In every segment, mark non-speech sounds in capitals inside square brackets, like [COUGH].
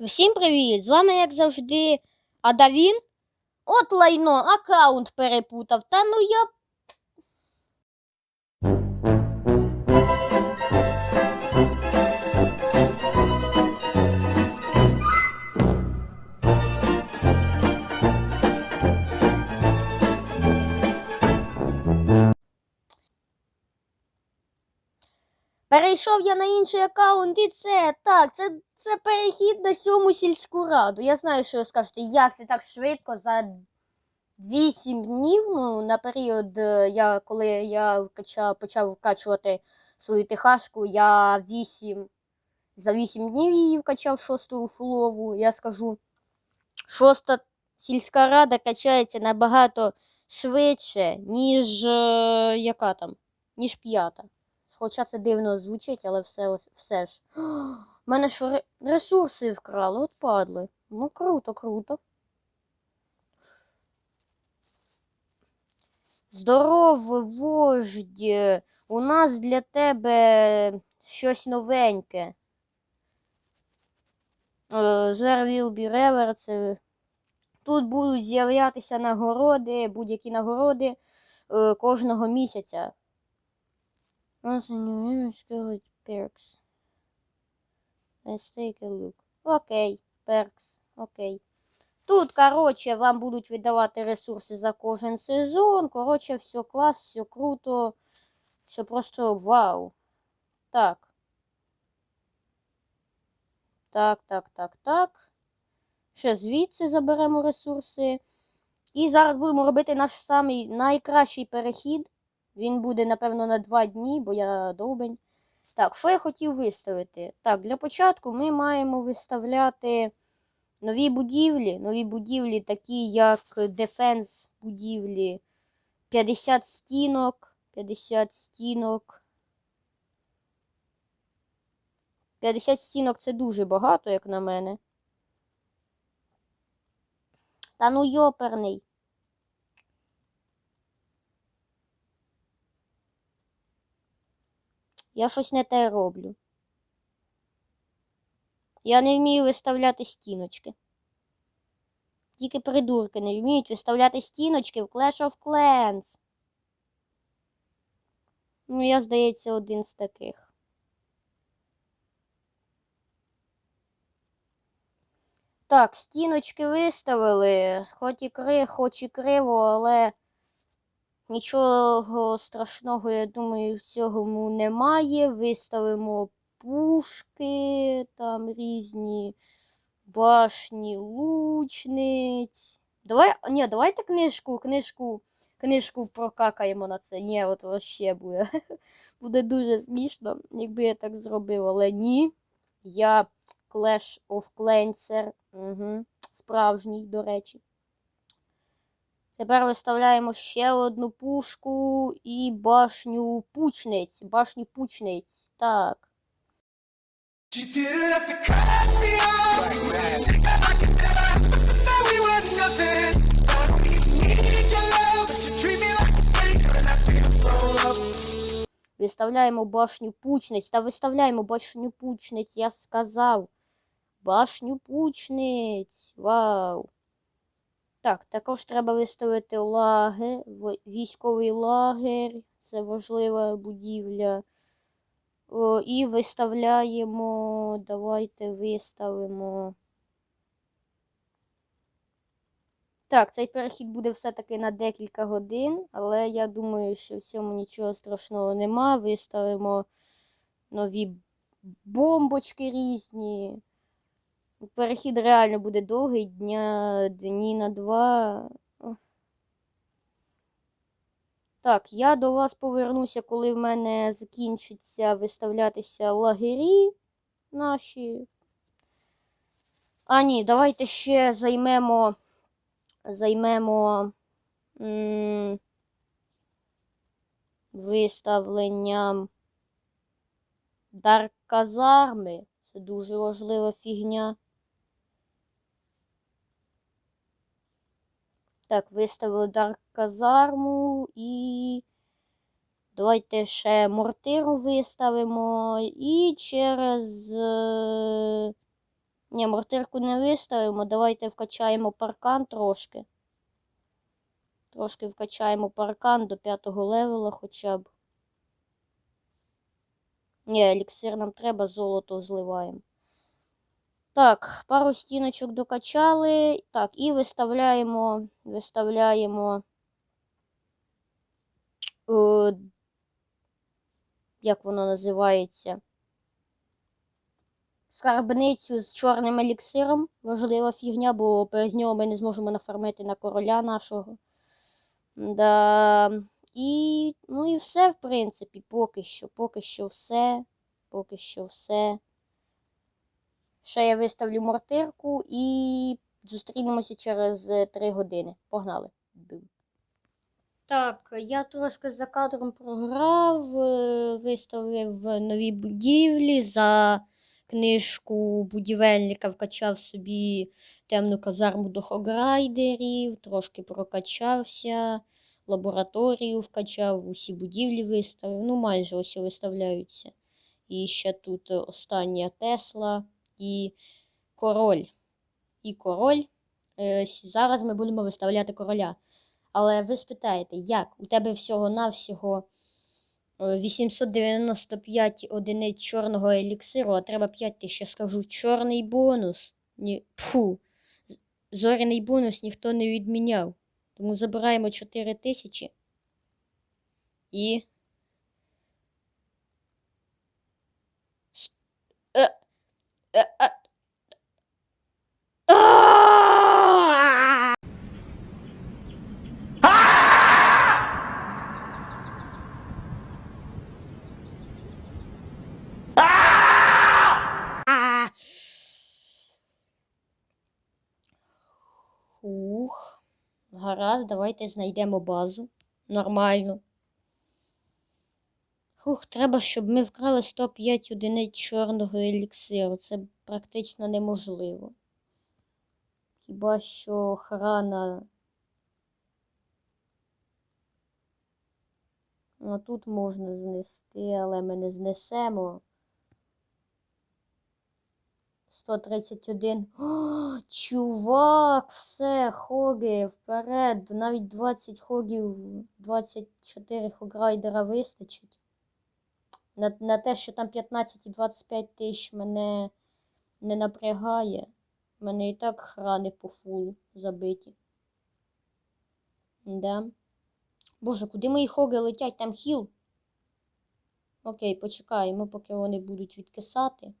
Всім привіт! З вами, як завжди, Адавін. От лайно, аккаунт перепутав. Та ну я. Перейшов я на інший аккаунт, і це так, це, це перехід на сьому сільську раду. Я знаю, що ви скажете, як ти так швидко за 8 днів, ну, на період, е, я, коли я вкачав, почав вкачувати свою тихашку, я 8, за 8 днів її вкачав шосту фулову. Я скажу, шоста сільська рада качається набагато швидше, ніж е, яка там, ніж п'ята. Хоча це дивно звучить, але все, все ж. [GASPS] У мене що ресурси вкрали, от падли. Ну круто, круто. Здорово, вождь. У нас для тебе щось новеньке. Е, There will be river, це... Тут будуть з'являтися нагороди, будь-які нагороди е, кожного місяця. Once in your image go perks. Let's take a look. Окей, перкс, окей. Тут, коротше, вам будуть видавати ресурси за кожен сезон. Коротше, все клас, все круто. Все просто вау. Так. Так, так, так, так. Ще звідси заберемо ресурси. І зараз будемо робити наш самий найкращий перехід. Він буде, напевно, на два дні, бо я довбень. Так, що я хотів виставити? Так, для початку ми маємо виставляти нові будівлі. Нові будівлі, такі як дефенс будівлі. 50 стінок. 50 стінок. 50 стінок це дуже багато, як на мене. Та ну йоперний. Я щось не те роблю. Я не вмію виставляти стіночки. Тільки придурки не вміють виставляти стіночки в Clash of Clans. Ну, я, здається, один з таких. Так, стіночки виставили. Хоч і кри, хоч і криво, але нічого страшного, я думаю, в цьому немає. Виставимо пушки, там різні башні лучниць. Давай, ні, давайте книжку, книжку, книжку прокакаємо на це. Ні, от вообще буде. [LAUGHS] Буде дуже смішно, якби я так зробив, але ні. Я Clash of Clanser. Угу. Справжній, до речі. Тепер виставляємо ще одну пушку і башню пучниць. Башню пучниць. Так. She didn't have to cut me off. Like Now we were nothing. I don't even need your love, but you treat me like a stranger, and I feel so low. Виставляємо башню пучниць. Та виставляємо башню пучниць, я сказав. Башню пучниць. Вау. Так, також треба виставити лагер, військовий лагер. Це важлива будівля. О, і виставляємо. Давайте виставимо. Так, цей перехід буде все-таки на декілька годин, але я думаю, що в цьому нічого страшного нема. Виставимо нові бомбочки різні. Перехід реально буде довгий, дня, дні на два. Так, я до вас повернуся, коли в мене закінчиться виставлятися лагері наші. А, ні, давайте ще займемо. Займемо м, виставленням Дарк казарми. Це дуже важлива фігня. Так, виставили Дарк казарму і. Давайте ще мортиру виставимо. І через. е, Ні, мортирку не виставимо. Давайте вкачаємо паркан трошки. Трошки вкачаємо паркан до п'ятого левела хоча б. Ні, еліксир нам треба, золото зливаємо. Так, пару стіночок докачали. Так, і виставляємо, виставляємо. Е, як воно називається? Скарбницю з чорним еліксиром. Важлива фігня, бо без нього ми не зможемо нафармити на короля нашого. Да. І, ну і все, в принципі, поки що. Поки що все. Поки що все. Ще я виставлю мортирку і зустрінемося через 3 години. Погнали. Так, я трошки за кадром програв, е, виставив нові будівлі за книжку будівельника, вкачав собі темну казарму до хограйдерів, трошки прокачався, лабораторію вкачав, усі будівлі виставив. Ну, майже ось виставляються. І ще тут остання Тесла і король. І король. Е, Зараз ми будемо виставляти короля. Але ви спитаєте, як? У тебе всього-навсього е, 895 одиниць чорного еліксиру, а треба 5 тисяч. Я скажу, чорний бонус. Ні, фу. Зоряний бонус ніхто не відміняв. Тому забираємо 4 тисячі. І. Е, е, е. Ух. Гаразд, давайте знайдемо базу. Нормально. Хух, треба, щоб ми вкрали 105 одиниць чорного еліксиру. Це практично неможливо. Хіба що охрана. Ну тут можна знести, але ми не знесемо. 131. О, чувак, все, хоги, вперед. Навіть 20 хогів, 24 хограйдера вистачить. На, на те, що там 15 і 25 тисяч мене не напрягає. У мене і так храни по фулу забиті. Да. Боже, куди мої хоги летять? Там хіл. Окей, почекаємо, поки вони будуть відкисати.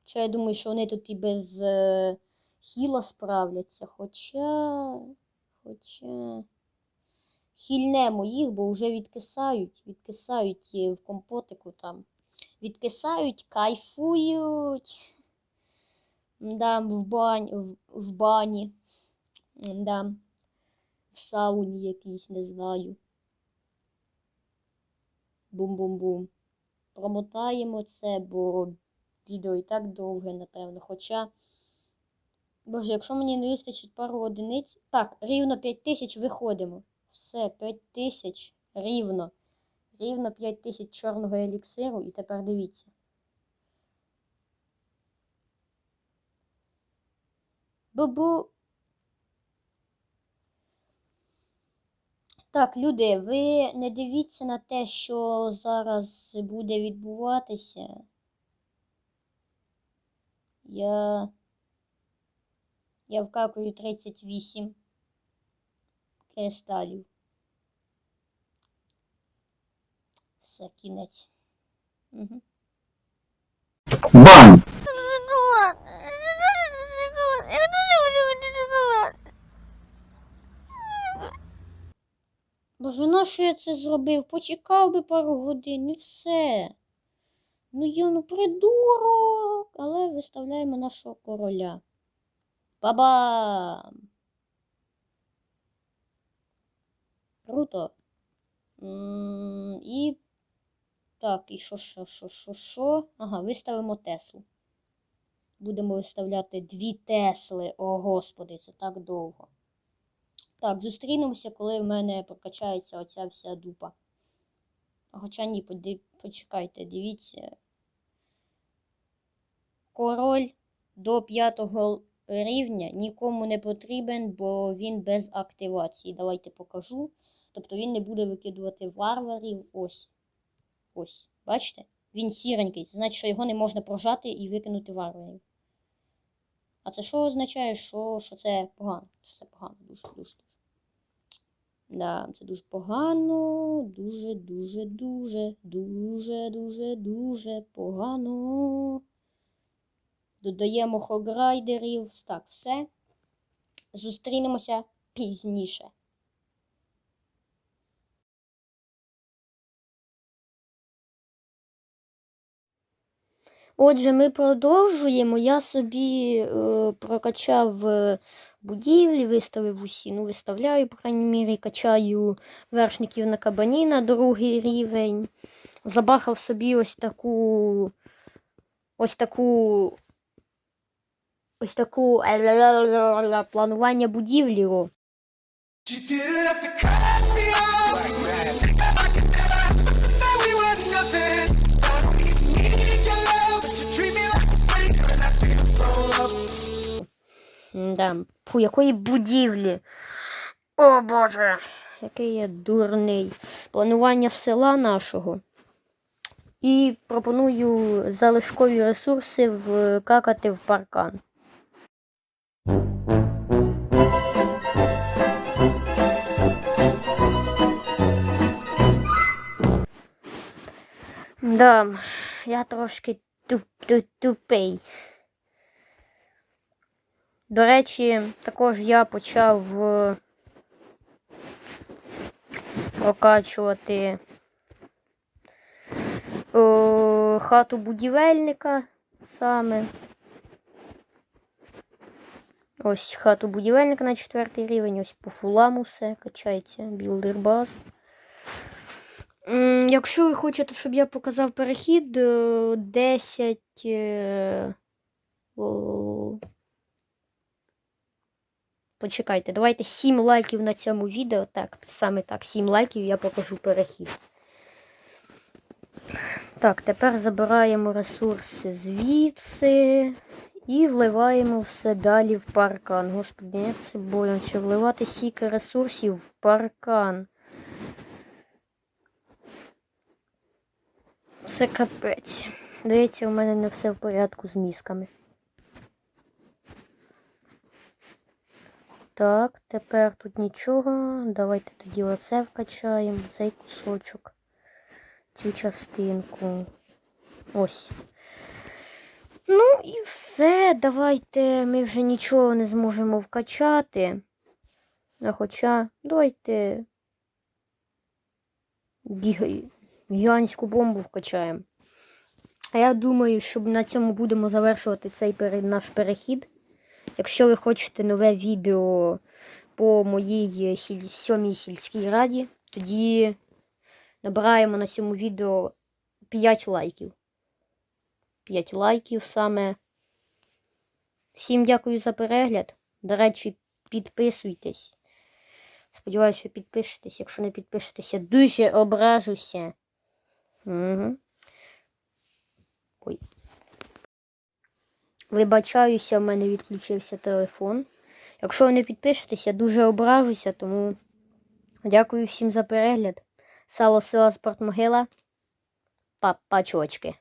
Хоча я думаю, що вони тут і без е, хіла справляться. Хоча. Хоча. Хільнемо їх, бо вже відкисають. Відкисають і в компотику там. Відкисають, кайфують. Да, в, бань, в, в бані. Да. В сауні якійсь, не знаю. Бум-бум-бум. Промотаємо це, бо відео і так довге, напевно. Хоча. Боже, якщо мені не вистачить пару одиниць. Так, рівно 5 тисяч виходимо. Все, 5 тисяч. Рівно. Рівно 5 тисяч чорного еліксиру. І тепер дивіться. Бу-бу. Так, люди, ви не дивіться на те, що зараз буде відбуватися. Я. Я вкакую 38 кристалів. Все, кінець. Угу. Бан! Боже, нащо я це зробив? Почекав би пару годин і все. Ну я ну придурок. Але виставляємо нашого короля. Бабам! Круто. І. Так, і що, що, що, що, що? Ага, виставимо Теслу. Будемо виставляти дві Тесли. О, господи, це так довго. Так, зустрінемося, коли в мене прокачається оця вся дупа. Хоча ні, поди- почекайте, дивіться. Король до п'ятого рівня нікому не потрібен, бо він без активації. Давайте покажу. Тобто він не буде викидувати варварів. Ось. Ось. Бачите? Він сіренький. Це значить, що його не можна прожати і викинути варварів. А це що означає, що, що це погано? Що це погано, дуже, дуже, дуже. Да, це дуже погано. Дуже, дуже, дуже, дуже, дуже, дуже погано. Додаємо хограйдерів. Так, все. Зустрінемося пізніше. Отже, ми продовжуємо. Я собі е, прокачав е, будівлі, виставив усі. Ну, виставляю, по крайній мірі, качаю вершників на кабані на другий рівень. Забахав собі ось таку. Ось таку. Ось таку е, планування будівлі. Да. Фу, якої будівлі. О Боже, який я дурний. Планування села нашого. І пропоную залишкові ресурси вкакати в паркан. Да, я трошки туп, туп, тупий. До речі, також я почав е, прокачувати е, хату будівельника саме. Ось хату будівельника на четвертий рівень, ось по фулам усе качається, білдер баз. М, Якщо ви хочете, щоб я показав перехід, е, 10. Почекайте, давайте 7 лайків на цьому відео. Так, саме так, 7 лайків я покажу перехід. Так, тепер забираємо ресурси звідси і вливаємо все далі в паркан. Господи, як це боляче вливати стільки ресурсів в паркан. Це капець. Здається, у мене не все в порядку з мізками. Так, тепер тут нічого. Давайте тоді оце вкачаємо, цей кусочок, цю частинку. Ось. Ну і все. Давайте ми вже нічого не зможемо вкачати. А хоча, давайте гіга- гігантську бомбу вкачаємо. А я думаю, що на цьому будемо завершувати цей наш перехід. Якщо ви хочете нове відео по моїй сіль... сьомій сільській раді, тоді набираємо на цьому відео 5 лайків. 5 лайків саме. Всім дякую за перегляд. До речі, підписуйтесь. Сподіваюся, ви підпишетесь. Якщо не підпишетеся, дуже ображуся. Угу. Ой. Вибачаюся, в мене відключився телефон. Якщо ви не підпишетеся, дуже ображуся, тому дякую всім за перегляд. Сало села спортмогила. Па-па, чувачки.